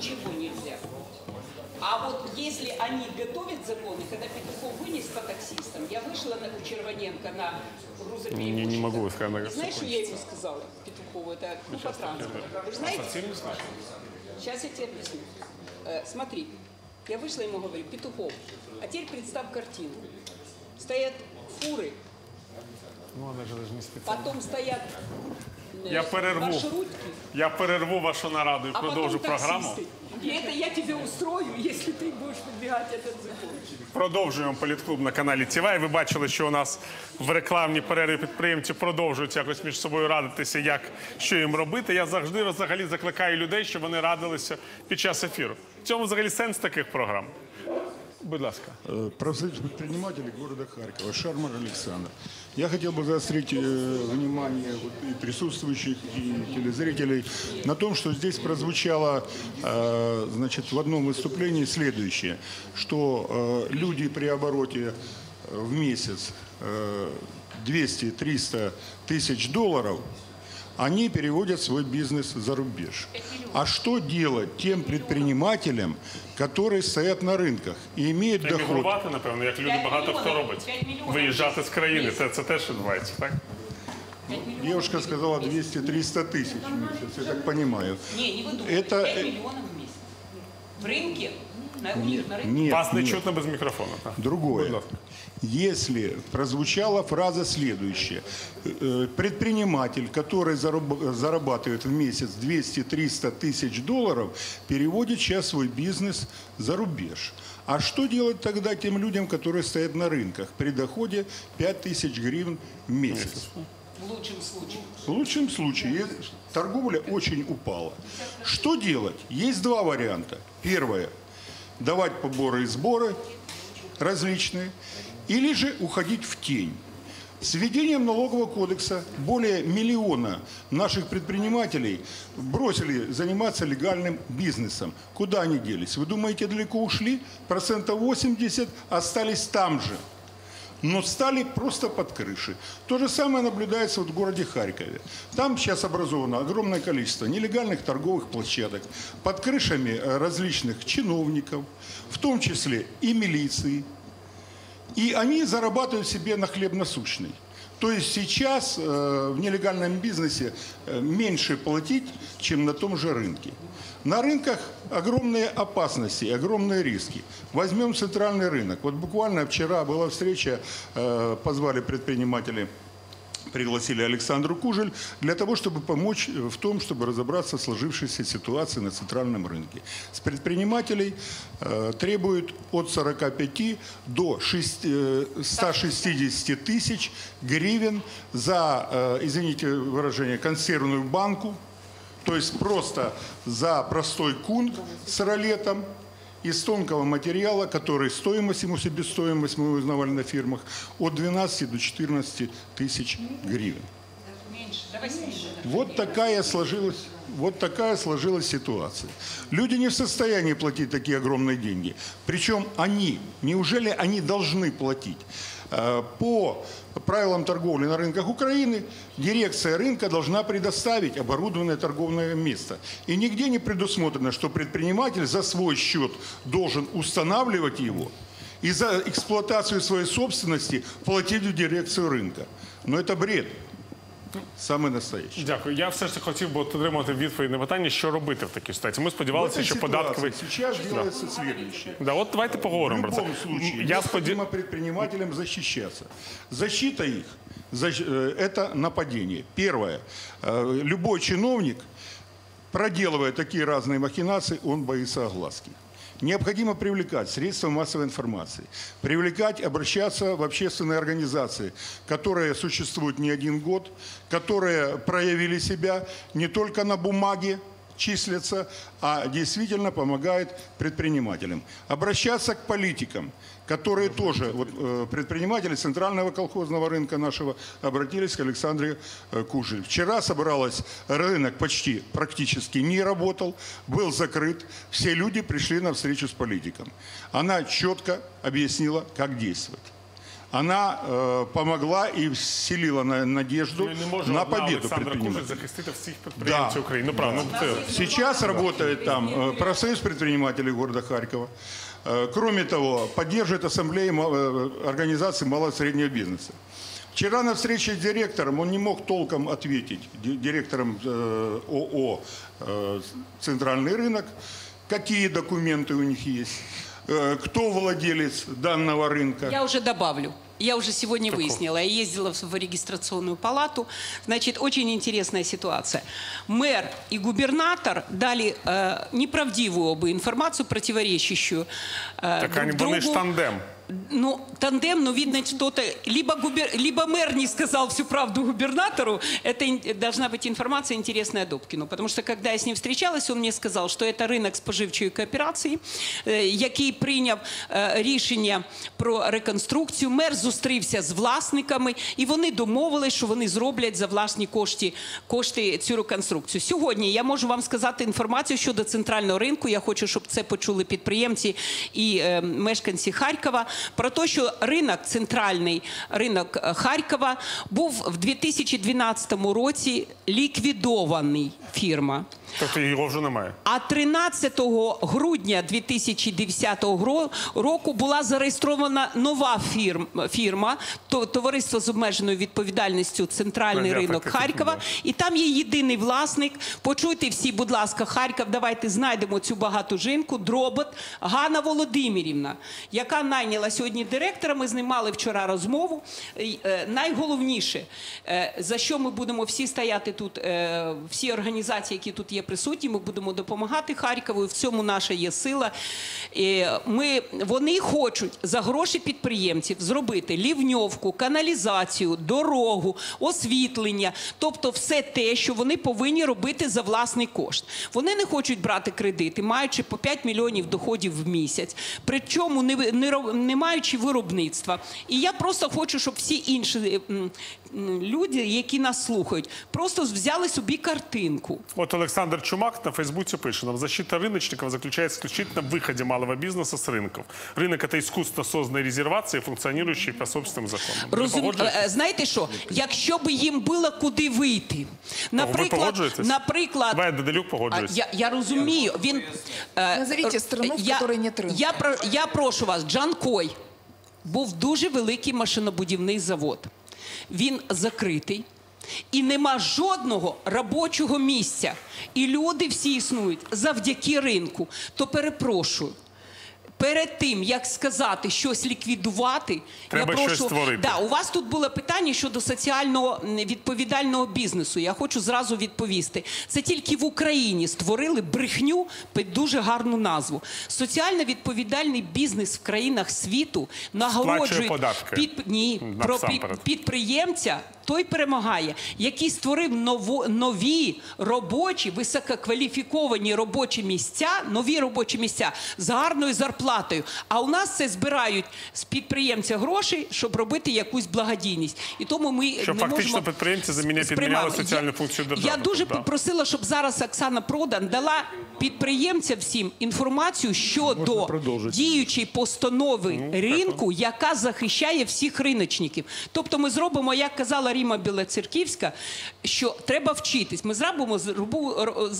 ничего нельзя. А вот если они готовят законы, когда Петухов вынес по таксистам, я вышла на Червоненко на грузоперевозчика. Не- не могу сказать, на И Знаешь, что я ему сказала, Петухову, это ну, по транспорту. Вы же знаете. Сейчас я тебе объясню. Э, смотри, я вышла ему говорю, Петухов, а теперь представь картину. Стоят фуры, Ну, вона ж даже не спеціально. потом стоят Я перерву. маршрутки, Я перерву вашу нараду і а продовжу потом програму. таксисты. И это я тебе устрою, если ты будешь выдвигать этот закон. Продовжуємо політклуб на каналі ТІВА. І Ви бачили, що у нас в рекламній перерві підприємці продовжують якось між собою радитися, як що їм робити. Я завжди взагалі закликаю людей, щоб вони радилися під час ефіру. В цьому взагалі сенс таких програм. Будь ласка. Э, Профсоюз предпринимателей города Харькова, Шармар Александр. Я хотел бы заострить э, внимание вот и присутствующих, и телезрителей на том, что здесь прозвучало э, значит, в одном выступлении следующее, что э, люди при обороте э, в месяц э, 200-300 тысяч долларов они переводят свой бизнес за рубеж. А что делать тем предпринимателям, которые стоят на рынках и имеют доход? Емігрувати, напевно, як люди П'ять багато хто мільйонів. робить. П'ять мільйонів. Виїжджати з країни. Це, це теж відбувається, так? Девушка сказала 200-300 тысяч в месяц, я так понимаю. Не, не выдумывай, Это, 5 э, миллионов в месяц. В рынке, на, у них на рынке. Нет, Вас не чутно без мікрофону. Так. Другое. Если прозвучала фраза следующая. Э, Предприниматель, который зараб- зарабатывает в месяц 200-300 тысяч долларов, переводит сейчас свой бизнес за рубеж. А что делать тогда тем людям, которые стоят на рынках при доходе 5 тысяч гривен в месяц? В лучшем случае. В лучшем случае торговля очень упала. Что делать? Есть два варианта. Первое – давать поборы и сборы различные, или же уходить в тень. С введением налогового кодекса более миллиона наших предпринимателей бросили заниматься легальным бизнесом. Куда они делись? Вы думаете, далеко ушли? Процентов 80 остались там же но стали просто под крышей. То же самое наблюдается вот в городе Харькове. Там сейчас образовано огромное количество нелегальных торговых площадок под крышами э, различных чиновников, в том числе и милиции. И они зарабатывают себе на хлеб насущный. То есть сейчас э, в нелегальном бизнесе э, меньше платить, чем на том же рынке. На рынках огромные опасности, огромные риски. Возьмем центральный рынок. Вот буквально вчера была встреча, э, позвали предпринимателей пригласили Александру Кужель для того, чтобы помочь в том, чтобы разобраться в сложившейся ситуации на центральном рынке. С предпринимателей э, требуют от 45 до 6, э, 160 тысяч гривен за, извините выражение, консервную банку, то есть просто за простой кунг с ролетом из тонкого материала, который стоимость ему, себестоимость, мы узнавали на фирмах, от 12 до 14 тысяч гривен. Вот такая сложилась, вот такая сложилась ситуация. Люди не в состоянии платить такие огромные деньги. Причем они, неужели они должны платить? Э, По правилам торговли на рынках Украины дирекция рынка должна предоставить оборудованное торговое место. И нигде не предусмотрено, что предприниматель за свой счет должен устанавливать его и за эксплуатацию своей собственности платить в дирекцию рынка. Но это бред. Самый настоящий. Дякую. Я все ж таки хотів би отримати відповідь на питання, що робити в такій ситуації. Ми В сподівалися, этой що ситуации податковий. сейчас делается следующее. Да, от давайте В поговоримо про це. любом случае Я необходимо сподів... предпринимателям защищаться. Защита их защ- э, – это нападение. Первое. Э, Любой чиновник, проделывая такие разные махинации, он боится огласки. Необходимо привлекать средства массовой информации, привлекать, обращаться в общественные организации, которые существуют не один год, которые проявили себя не только на бумаге, числятся, а действительно помогает предпринимателям. Обращаться к политикам, которые тоже, вот, э, предприниматели центрального колхозного рынка нашего, обратились к Александре э, Кужель. Вчера собралась, рынок почти практически не работал, был закрыт, все люди пришли на встречу с политиком. Она четко объяснила, как действовать Она э, помогла и вселила на, надежду Ми не можемо на одна победу Олександра Кужель предпринимателей. захистити всіх підприємців України. Ну правильно, ну, це Сейчас работает там э, профсоюз предпринимателей города Харькова. Э, Кроме того, поддерживает ассамблеи ма- э, организаций малого и среднего бизнеса. Вчера на встрече с директором он не мог толком ответить, ди- директором э, ООО э, «Центральный рынок», какие документы у них есть, э, кто владелец данного рынка. Я уже добавлю. Я уже сегодня выяснила. Я ездила в регистрационную палату. Значит, очень интересная ситуация. Мэр и губернатор дали э, неправдивую бы информацию, противоречащую э, так друг они, вони ж другу. тандем. Ну, тандем, но видно, кто-то... Либо, губер... либо мэр не сказал всю правду губернатору. Это ин- должна быть информация интересная Добкину. Потому что, когда я с ним встречалась, он мне сказал, что это рынок споживчої кооперації, е, який прийняв е, рішення про реконструкцію. Мер зустрівся з власниками, і вони домовились, що вони зроблять за власні кошти, кошти цю реконструкцію. Сьогодні я можу вам сказати інформацію щодо центрального ринку. Я хочу, щоб це почули підприємці і е, мешканці Харкова. Про те, що ринок, центральний ринок е, Харкова, був в 2012 році ліквідований фірма. Тобто його вже немає. А 13 грудня 2010 року була зареєстрована нова фірм- фірма, товариство з обмеженою відповідальністю Центральний Я ринок Харкова. І там є єдиний власник. Почуйте всі, будь ласка, Харків. Давайте знайдемо цю багату жінку. Дробот Ганна Володимирівна, яка найняла сьогодні директора. Ми з ним мали вчора розмову. Е, Найголовніше, е, за що ми будемо всі стояти тут, е, всі організації, які тут є присутні, ми будемо допомагати Харкову. В цьому наша є сила. Ми, вони хочуть за гроші підприємців зробити лівньовку, каналізацію, дорогу, освітлення, тобто все те, що вони повинні робити за власний кошт. Вони не хочуть брати кредити, маючи по 5 мільйонів доходів в місяць, причому не, не, не маючи виробництва. І я просто хочу, щоб всі інші м, м, люди, які нас слухають, просто взяли собі картинку. Вот Александр Чумак на Фейсбуке пишет, нам защита рыночников заключается исключительно в выходе малого бизнеса с рынков. Рынок – это искусственно созданные резервации, функционирующие по собственным законам. Вы Розум... погоджуєтесь? е, Знаєте що? Якщо б їм було куди вийти, наприклад, погоджуєтесь? наприклад, Давай, Деделюк А, погоджується. Я, я розумію. Він, е, Назовите е, страну, в я, которой нет рынка. Я, про- я прошу вас, Джанкой був дуже великий машинобудівний завод. Він закритий. І нема жодного робочого місця. І люди всі існують завдяки ринку. То перепрошую. Перед тим як сказати щось ліквідувати, Треба я прошу щось створити. Да, у вас тут було питання щодо соціально м, відповідального бізнесу. Я хочу зразу відповісти. Це тільки в Україні створили брехню під дуже гарну назву. Соціально відповідальний бізнес в країнах світу нагороджує під ні про під, підприємця. Той перемагає, який створив ново, нові робочі, висококваліфіковані робочі місця, нові робочі місця з гарною зарплатою. А у нас це збирають з підприємця гроші, щоб робити якусь благодійність. І тому ми Щоб не фактично можемо підприємці заміня- сприймати. підміняли соціальну функцію держави, Я дуже так, да. просила, щоб зараз Оксана Продан дала підприємцям всім інформацію щодо діючої постанови ринку, яка захищає всіх риночників. Тобто ми зробимо, як казала Ріма Білоцерківська, що треба вчитись. Ми зробимо з-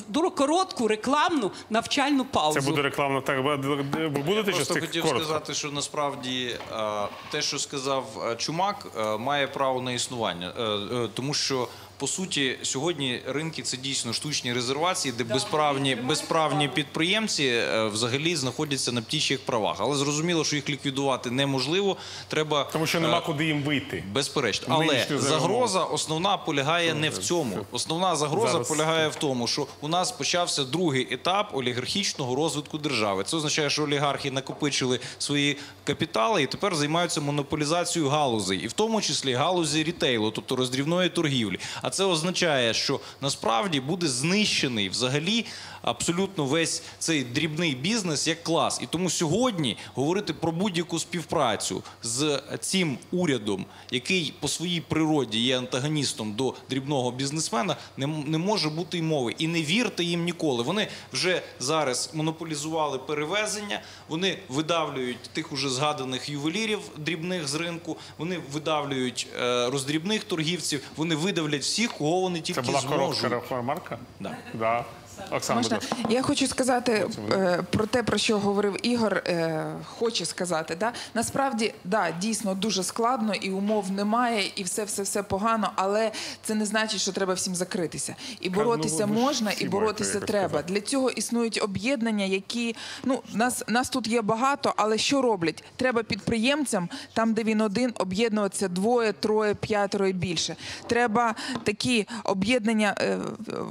дуже коротку рекламну навчальну паузу. Це буде рекламно. Так, ви ви будете щось Просто цих хотів коротко? сказати, що насправді е, те, що сказав е, Чумак, е, має право на існування, Е, е, тому що. По суті, сьогодні ринки це дійсно штучні резервації, де безправні, безправні підприємці е, взагалі знаходяться на птічих правах. Але зрозуміло, що їх ліквідувати неможливо. Треба Тому що е, нема куди їм вийти. Безперечно, але загроза основна полягає не в цьому. Основна загроза Зараз. полягає в тому, що у нас почався другий етап олігархічного розвитку держави. Це означає, що олігархи накопичили свої капітали і тепер займаються монополізацією галузей, і в тому числі галузі рітейлу, тобто роздрібної торгівлі. А А це означає, що насправді буде знищений взагалі абсолютно весь цей дрібний бізнес як клас. І тому сьогодні говорити про будь-яку співпрацю з цим урядом, який по своїй природі є антагоністом до дрібного бізнесмена, не, не може бути й мови. І не вірте їм ніколи. Вони вже зараз монополізували перевезення, вони видавлюють тих уже згаданих ювелірів дрібних з ринку, вони видавлюють е, роздрібних торгівців, вони видавлять всіх, кого вони Це тільки була зможуть. коротка ремарка? Да. Да. Оксана, Можна? Я хочу сказати е, про те, про що говорив Ігор. Е, хоче сказати, да? насправді, да, дійсно дуже складно, і умов немає, і все, все, все погано, але це не значить, що треба всім закритися. І боротися ну, можна, і боротися треба. сказати. Для цього існують об'єднання, які ну нас, нас тут є багато, але що роблять? Треба підприємцям, там де він один, об'єднуватися двоє, троє, п'ятеро і більше. Треба такі об'єднання, е,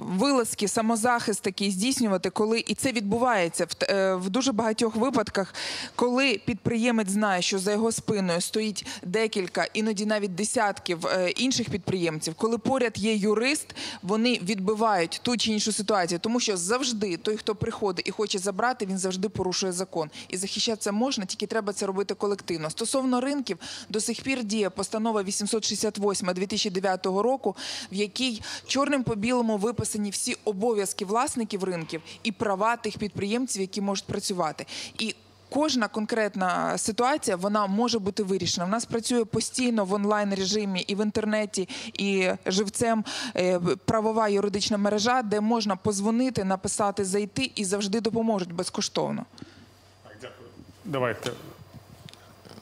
вилазки, самозахист такий здійснювати, коли і це відбувається в, е, в дуже багатьох випадках, коли підприємець знає, що за його спиною стоїть декілька, іноді навіть десятків е, інших підприємців, коли поряд є юрист, вони відбивають ту чи іншу ситуацію, тому що завжди той, хто приходить і хоче забрати, він завжди порушує закон. І захищатися можна, тільки треба це робити колективно. Стосовно ринків, до сих пір діє постанова 868 2009 року, в якій чорним по білому виписані всі обов'язки власників ринків і права тих підприємців, які можуть працювати. І Кожна конкретна ситуація вона може бути вирішена. У нас працює постійно в онлайн режимі і в інтернеті, і живцем е, правова юридична мережа, де можна позвонити, написати, зайти і завжди допоможуть безкоштовно. Давайте,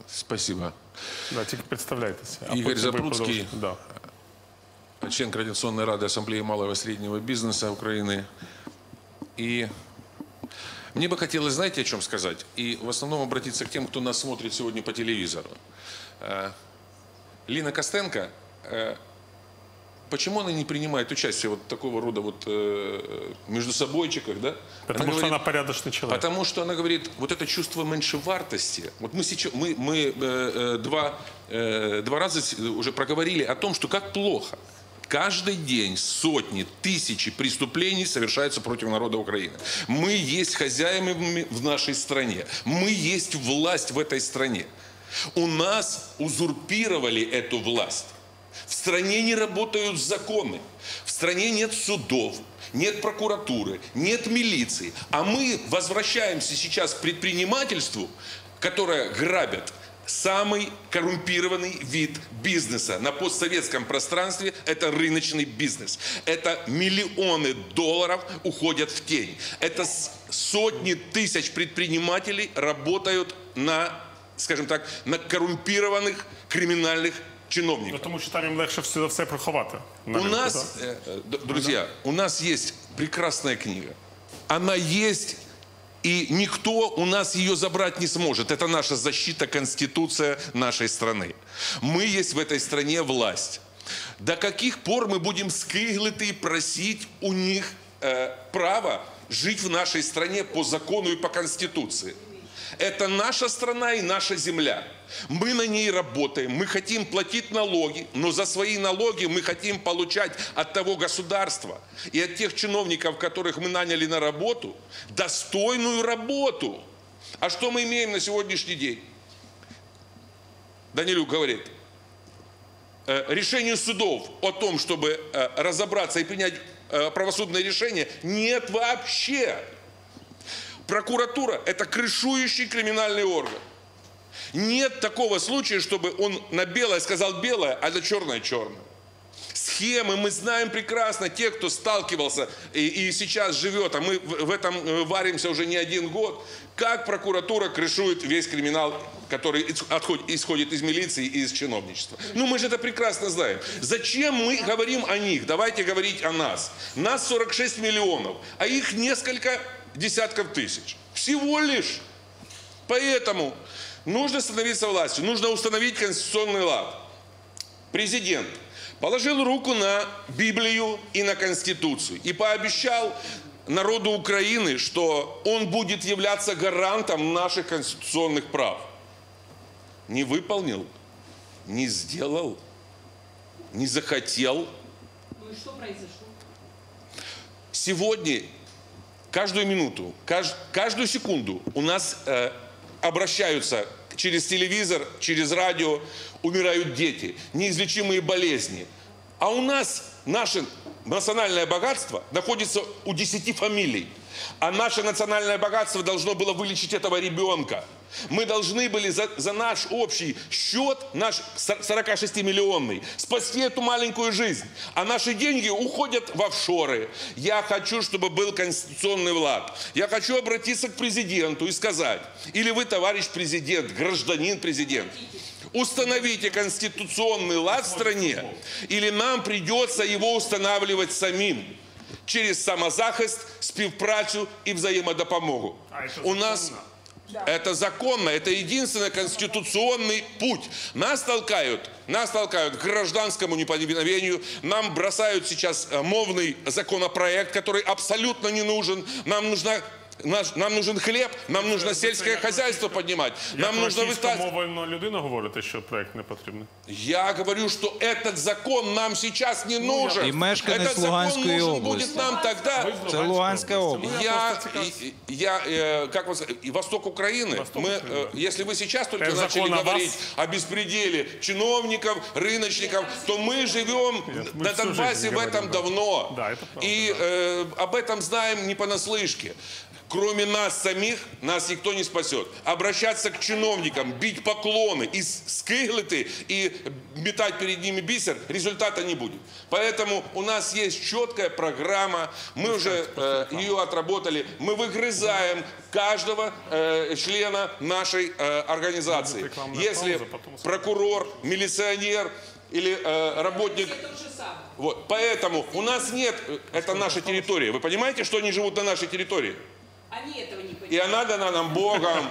Спасибо. да, тільки представляйтеся. Ігор Запруцький. Да. член Координационной Рады Ассамблеи малого и среднего бизнеса Украины. И мне бы хотелось, знаете, о чем сказать? И в основном обратиться к тем, кто нас смотрит сегодня по телевизору. Э, Лина Костенко, э, почему она не принимает участие вот такого рода вот э, между собойчиках, да? Потому Она что говорит, она порядочный человек. Потому что она говорит, вот это чувство меньшевартости. Вот мы сейчас, мы, мы э, э, два, э, два раза уже проговорили о том, что как плохо. Каждый день сотни, тысячи преступлений совершаются против народа Украины. Мы есть хозяевами в нашей стране. Мы есть власть в этой стране. У нас узурпировали эту власть. В стране не работают законы. В стране нет судов, нет прокуратуры, нет милиции. А мы возвращаемся сейчас к предпринимательству, которое грабят самый коррумпированный вид бизнеса на постсоветском пространстве – это рыночный бизнес. Это миллионы долларов уходят в тень. Это сотни тысяч предпринимателей работают на, скажем так, на коррумпированных криминальных Ну, чиновников. тому що там їм легше все все приховати. У нас, друзья, у нас есть прекрасная книга. Она есть, и никто у нас ее забрать не сможет. Это наша защита, конституция нашей страны. Мы есть в этой стране власть. До каких пор мы будем скиглити и просить у них э, право жить в нашей стране по закону и по конституции? Это наша страна и наша земля. Мы на ней работаем, мы хотим платить налоги, но за свои налоги мы хотим получать от того государства и от тех чиновников, которых мы наняли на работу, достойную работу. А что мы имеем на сегодняшний день? Данилюк говорит, э, решение судов о том, чтобы э, разобраться и принять э, правосудное решение, нет вообще. Прокуратура – это крышующий криминальный орган. Нет такого случая, чтобы он на белое сказал белое, а на черное – черное. Схемы мы знаем прекрасно, те, кто сталкивался и, и сейчас живет, а мы в, этом э, варимся уже не один год, как прокуратура крышует весь криминал, который отходит- исходит из милиции и из чиновничества. Ну мы же это прекрасно знаем. Зачем мы говорим о них? Давайте говорить о нас. Нас 46 миллионов, а их несколько десятков тысяч. Всего лишь. Поэтому нужно становиться властью, нужно установить конституционный лад. Президент положил руку на Библию и на Конституцию и пообещал народу Украины, что он будет являться гарантом наших конституционных прав. Не выполнил, не сделал, не захотел. Ну и что произошло? Сегодня, каждую минуту, кажд- каждую секунду у нас э, обращаются через телевизор, через радио, умирают дети, неизлечимые болезни. А у нас наше национальное богатство находится у 10 фамилий. А наше национальное богатство должно было вылечить этого ребенка. Мы должны были за, за наш общий счет, наш 46-миллионный, спасти эту маленькую жизнь. А наши деньги уходят в офшоры. Я хочу, чтобы был конституционный влад. Я хочу обратиться к президенту и сказать, или вы, товарищ президент, гражданин президент, установите конституционный лад в стране, или нам придется его устанавливать самим через самозахист, співпрацю і взаємодопомогу. А це У нас законно? это законно, это единственный конституционный путь. Нас толкают, нас толкают к гражданскому неповиновению, нам бросают сейчас э, мовный законопроект, который абсолютно не нужен. Нам нужна наш- нам нужен хлеб, нам нужно сельское хозяйство поднимать, нам Як нужно выстать. російськомовна людина говорите, що проект не потрібний? Я говорю, что этот закон нам сейчас не нужен. И мешканец Этот закон Луганской нужен области. будет нам тогда, Це Луганська область. Я, и- я э, как вас, и Восток Украины, Восток мы, Украины. э, если вы сейчас только Это начали закон о вас? говорить о беспределе чиновников, рыночников, то мы живем Нет, мы на Донбассе в этом говорим, да. давно. Да, это правда, И да. э, об этом знаем не понаслышке. Кроме нас самих, нас никто не спасет. Обращаться к чиновникам, бить поклоны и скиглити и метать перед ними бисер, результата не будет. Поэтому у нас есть четкая программа, мы уже э, ее отработали, мы выгрызаем каждого э, члена нашей э, организации. Если прокурор, милиционер или э, работник вот, поэтому у нас нет, э, это наша территория. Вы понимаете, что они живут на нашей территории? Они этого не понимают. И она дана нам Богом,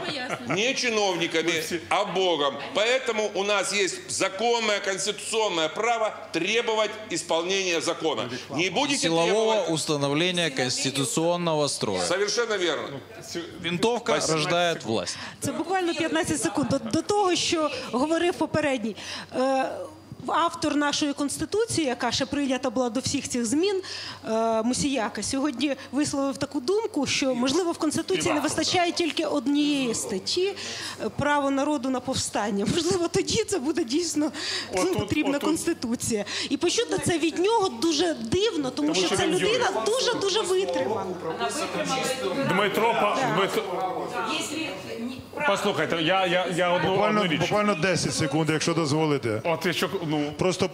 не чиновниками, а Богом. Поэтому у нас есть законное конституционное право требовать исполнения закона. Не будете Силового требовать? установления конституционного строя. Совершенно верно. Винтовка рождает власть. Це буквально 15 секунд. До, до того, що говорив попередній. Е, Автор нашої конституції, яка ще прийнята була до всіх цих змін, е, Мусіяка, сьогодні висловив таку думку, що можливо в конституції не вистачає тільки однієї статті е, право народу на повстання. Можливо, тоді це буде дійсно Отут- потрібна отут. конституція. І почути це від нього дуже дивно, тому що що ця людина дуже дуже витримана. Дмитро, па- послухайте, я, я, я одну, Буквально, одну річ. буквально 10 секунд, якщо дозволите. От якщо, ну, Просто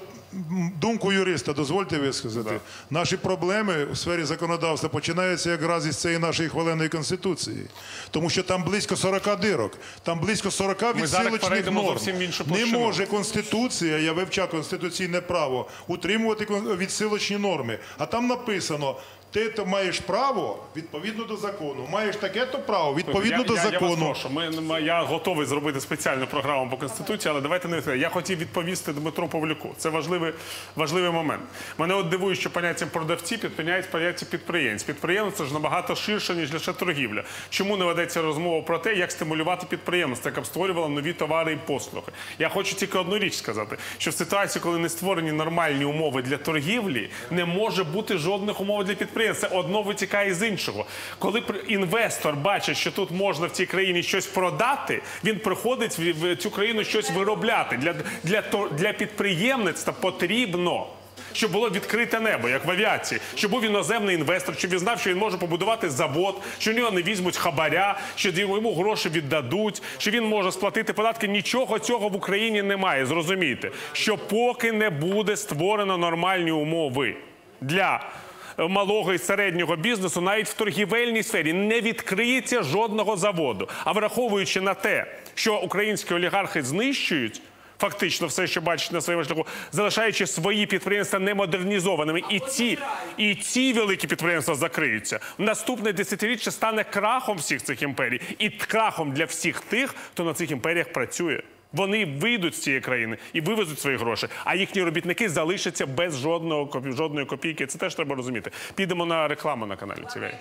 думку юриста дозвольте висказати. Наші проблеми у сфері законодавства починаються якраз із цієї нашої хваленої конституції. Тому що там близько 40 дирок, там близько 40 зараз відсилочних норм. Не може конституція, я вивчав конституційне право, утримувати відсилочні норми. А там написано. Ти то маєш право відповідно до закону. Маєш таке то право відповідно я, до я, Я, вас закону. прошу, ми, я готовий зробити спеціальну програму по Конституції, але давайте не. Я хотів відповісти Дмитру Павлюку. Це важливий, важливий момент. Мене от дивує, що поняттям продавці підпиняють поняття підприємць. Підприємство це ж набагато ширше, ніж лише торгівля. Чому не ведеться розмова про те, як стимулювати підприємство, яке б створювало нові товари і послуги? Я хочу тільки одну річ сказати: що в ситуації, коли не створені нормальні умови для торгівлі, не може бути жодних умов для підприємств. Це одно витікає з іншого. Коли інвестор бачить, що тут можна в цій країні щось продати, він приходить в, цю країну щось виробляти. Для, для, для підприємництва потрібно. Щоб було відкрите небо, як в авіації, щоб був іноземний інвестор, щоб він знав, що він може побудувати завод, що в нього не візьмуть хабаря, що йому гроші віддадуть, що він може сплатити податки. Нічого цього в Україні немає. Зрозумійте, що поки не буде створено нормальні умови для малого і середнього бізнесу, навіть в торгівельній сфері не відкриється жодного заводу. А враховуючи на те, що українські олігархи знищують. Фактично, все, що бачить на своєму шляху, залишаючи свої підприємства немодернізованими, і ці, і ці великі підприємства закриються. Наступне десятиріччя стане крахом всіх цих імперій і крахом для всіх тих, хто на цих імперіях працює. Вони вийдуть з цієї країни і вивезуть свої гроші, а їхні робітники залишаться без жодного копі- жодної копійки. Це теж треба розуміти. Підемо на рекламу на каналі. ТВ. Когда